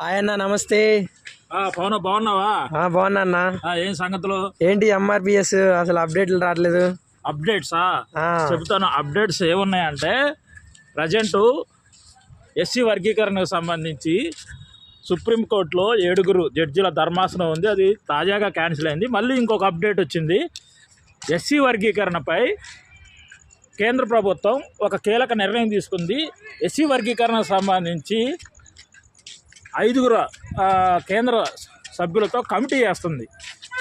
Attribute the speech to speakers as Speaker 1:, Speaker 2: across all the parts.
Speaker 1: Hi అన్న నమస్తే.
Speaker 2: పవన్ బాగున్నావా?
Speaker 1: బాగున్నా అన్న.
Speaker 2: ఏం సంగతులు?
Speaker 1: ఏంటి ఎంఆర్పిఎస్ అసలు అప్డేట్లు రావట్లేదు?
Speaker 2: అప్డేట్సా?
Speaker 1: ఆ,
Speaker 2: చెబుతాను అప్డేట్స్ ఏమున్నాయంటే ప్రజెంట్ ఎస్సీ వర్గీకరణకు సంబంధించి సుప్రీంకోర్టులో ఏడుగురు జడ్జిల ధర్మాసనం ఉంది అది తాజాగా క్యాన్సిల్ అయింది. మళ్ళీ ఇంకొక అప్డేట్ వచ్చింది. ఎస్సీ వర్గీకరణపై కేంద్ర ప్రభుత్వం ఒక కీలక నిర్ణయం తీసుకుంది. ఎస్సీ వర్గీకరణకు సంబంధించి ఐదుగురు కేంద్ర సభ్యులతో కమిటీ వేస్తుంది.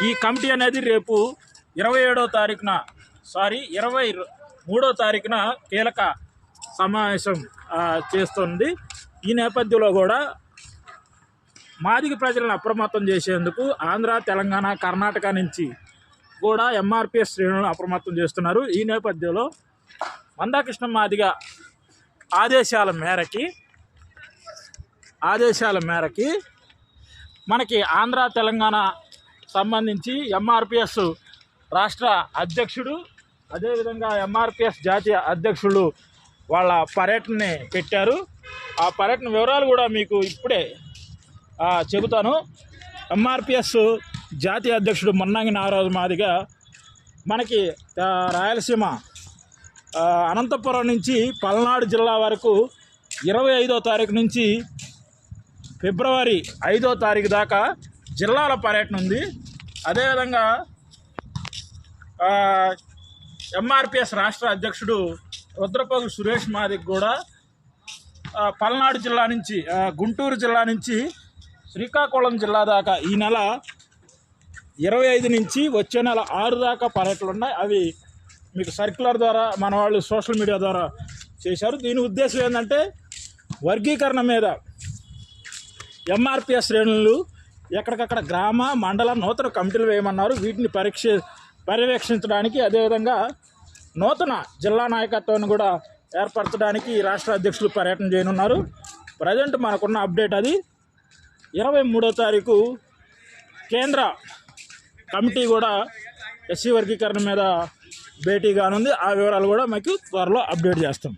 Speaker 2: ఈ కమిటీ అనేది రేపు ఇరవై ఏడో తారీఖున సారీ ఇరవై మూడో తారీఖున కీలక సమావేశం చేస్తుంది. ఈ నేపథ్యంలో కూడా మాదిగ ప్రజలను అప్రమత్తం చేసేందుకు ఆంధ్ర తెలంగాణ కర్ణాటక నుంచి కూడా ఎంఆర్పిఎస్ శ్రేణులను అప్రమత్తం చేస్తున్నారు. ఈ నేపథ్యంలో మందాకృష్ణ మాదిగ ఆదేశాల మేరకి ఆదేశాల మేరకి మనకి ఆంధ్ర తెలంగాణ సంబంధించి ఎంఆర్పిఎస్ రాష్ట్ర అధ్యక్షుడు అదేవిధంగా ఎంఆర్పిఎస్ జాతీయ అధ్యక్షులు వాళ్ళ పర్యటనని పెట్టారు. ఆ పర్యటన వివరాలు కూడా మీకు ఇప్పుడే చెబుతాను. ఎంఆర్పిఎస్ జాతీయ అధ్యక్షుడు మొన్నంగి నాగరాజు మాదిగా మనకి రాయలసీమ అనంతపురం నుంచి పల్నాడు జిల్లా వరకు ఇరవై ఐదో తారీఖు నుంచి ఫిబ్రవరి ఐదో తారీఖు దాకా జిల్లాల పర్యటన ఉంది. అదేవిధంగా ఎంఆర్పిఎస్ రాష్ట్ర అధ్యక్షుడు రుద్రపోగు సురేష్ మాదిక్ కూడా పల్నాడు జిల్లా నుంచి గుంటూరు జిల్లా నుంచి శ్రీకాకుళం జిల్లా దాకా ఈ నెల ఇరవై ఐదు నుంచి వచ్చే నెల ఆరు దాకా పర్యటనలు ఉన్నాయి. అవి మీకు సర్క్యులర్ ద్వారా మన వాళ్ళు సోషల్ మీడియా ద్వారా చేశారు. దీని ఉద్దేశం ఏంటంటే వర్గీకరణ మీద ఎంఆర్పిఎస్ శ్రేణులు ఎక్కడికక్కడ గ్రామ మండల నూతన కమిటీలు వేయమన్నారు. వీటిని పరీక్ష పర్యవేక్షించడానికి అదేవిధంగా నూతన జిల్లా నాయకత్వాన్ని కూడా ఏర్పరచడానికి రాష్ట్ర అధ్యక్షులు పర్యటన చేయనున్నారు. ప్రజెంట్ మనకున్న అప్డేట్ అది. ఇరవై మూడో తారీఖు కేంద్ర కమిటీ కూడా ఎస్సీ వర్గీకరణ మీద భేటీ కానుంది ఆ వివరాలు కూడా మీకు త్వరలో అప్డేట్ చేస్తాం.